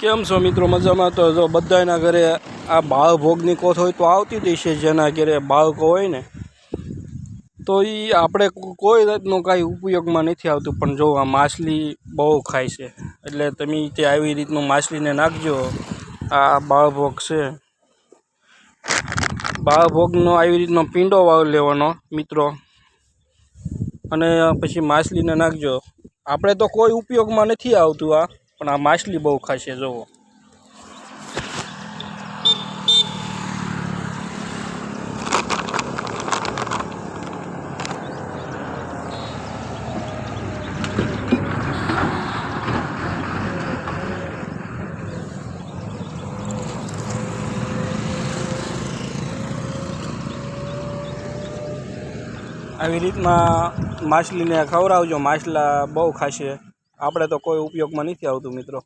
કેમ છો મિત્રો? મજામાં? તો જો બધાના ઘરે આ બાળભોગની કોથ હોય તો આવતી જ છે જેના ઘરે બાળકો હોય ને. તો એ આપણે કોઈ જાતનો કાંઈ ઉપયોગમાં નથી આવતું, પણ જો આ માછલી બહુ ખાય છે. એટલે તમે તે આવી રીતનું માછલીને નાખજો. આ બાળભોગ છે. બાળભોગનો આવી રીતનો પીંડો વાવ લેવાનો મિત્રો. અને પછી માછલીને નાખજો. આપણે તો કોઈ ઉપયોગમાં નથી આવતું આ. પણ આ માછલી બહુ ખાશે જુઓ આવી રીતના માછલીને ખવડાવજો માછલા બહુ ખાશે. આપણે તો કોઈ ઉપયોગમાં નથી આવતું મિત્રો.